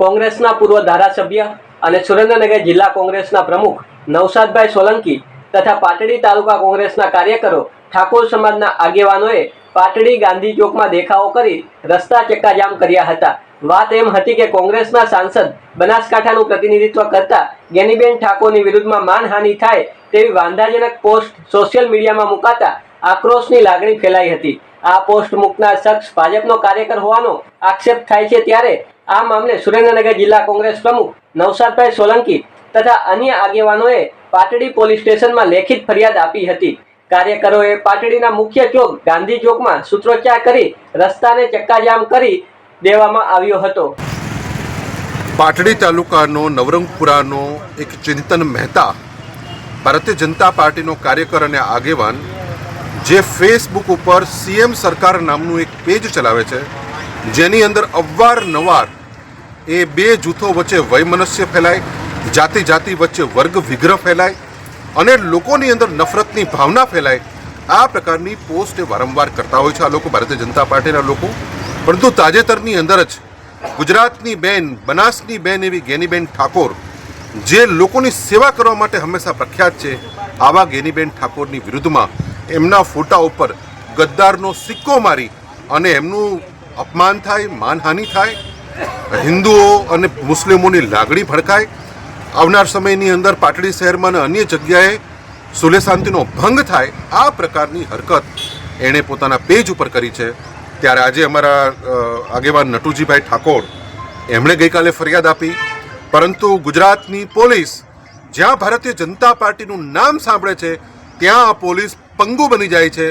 કોંગ્રેસના પૂર્વ ધારાસભ્ય અને સુરેન્દ્રનગર જિલ્લા કોંગ્રેસના પ્રમુખ નવસાદભાઈ સોલંકી તથા પાટડી તાલુકા કોંગ્રેસના કાર્યકરો ઠાકોર સમાજના આગેવાનોએ પાટડી ગાંધી ચોકમાં દેખાવો કરી રસ્તા ચક્કાજામ કર્યા હતા. વાત એમ હતી કે કોંગ્રેસના સાંસદ બનાસકાંઠાનું પ્રતિનિધિત્વ કરતા ગેનીબેન ઠાકોરની વિરુદ્ધમાં માનહાનિ થાય તેવી વાંધાજનક પોસ્ટ સોશિયલ મીડિયામાં મુકાતા આક્રોશની લાગણી ફેલાઈ હતી. આ પોસ્ટ મૂકનાર શખ્સ ભાજપનો કાર્યકર હોવાનો આક્ષેપ થાય છે ત્યારે આ મામલે સુરેન્દ્રનગર જિલ્લા કોંગ્રેસ પ્રમુખ નવસાદભાઈ સોલંકી તથા અન્ય આગેવાનોએ પાટડી પોલીસ સ્ટેશનમાં લેખિત ફરિયાદ આપી હતી. કાર્યકરોએ પાટડીના મુખ્ય ચોક ગાંધી ચોકમાં સૂત્રોચ્ચાર કરી રસ્તાને ચક્કાજામ કરી દેવામાં આવ્યો હતો. પાટડી તાલુકાનો નવરંગપુરાનો એક ચિંતન મહેતા ભારતીય જનતા પાર્ટીનો કાર્યકર અને આગેવાન જે ફેસબુક ઉપર સીએમ સરકાર નામનું એક પેજ ચલાવે છે, જેની અંદર અવારનવાર એ બે જૂથો વચ્ચે વયમનસ્ય ફેલાય જાતિ જાતિ વચ્ચે વર્ગ વિગ્રહ ફેલાય અને લોકોની અંદર નફરતની ભાવના ફેલાય. આ પ્રકારની પોસ્ટ એ વારંવાર કરતા હોય છે આ લોકો, ભારતીય જનતા પાર્ટીના લોકો. પરંતુ તાજેતરની અંદર જ ગુજરાતની બેન, બનાસની બેન એવી ગેનીબેન ઠાકોર, જે લોકોની સેવા કરવા માટે હંમેશા પ્રખ્યાત છે, આવા ગેનીબેન ઠાકોરની વિરુદ્ધમાં એમના ફોટા ઉપર ગદ્દારનો સિક્કો મારી અને એમનું અપમાન થાય, માનહાનિ થાય, હિન્દુઓ અને મુસ્લિમોની લાગણી ભડકાય. આવનાર સમયની અંદર પાટડી શહેરમાં અને અન્ય જગ્યાએ સુલે શાંતિનો ભંગ થાય, આ પ્રકારની હરકત એણે પોતાના પેજ ઉપર કરી છે. ત્યારે આજે અમારા આગેવાન નટુજીભાઈ ઠાકોર એમણે ગઈકાલે ફરિયાદ આપી. પરંતુ ગુજરાતની પોલીસ જ્યાં ભારતીય જનતા પાર્ટીનું નામ સાંભળે છે, ત્યાં આ પોલીસ પંગુ બની જાય છે.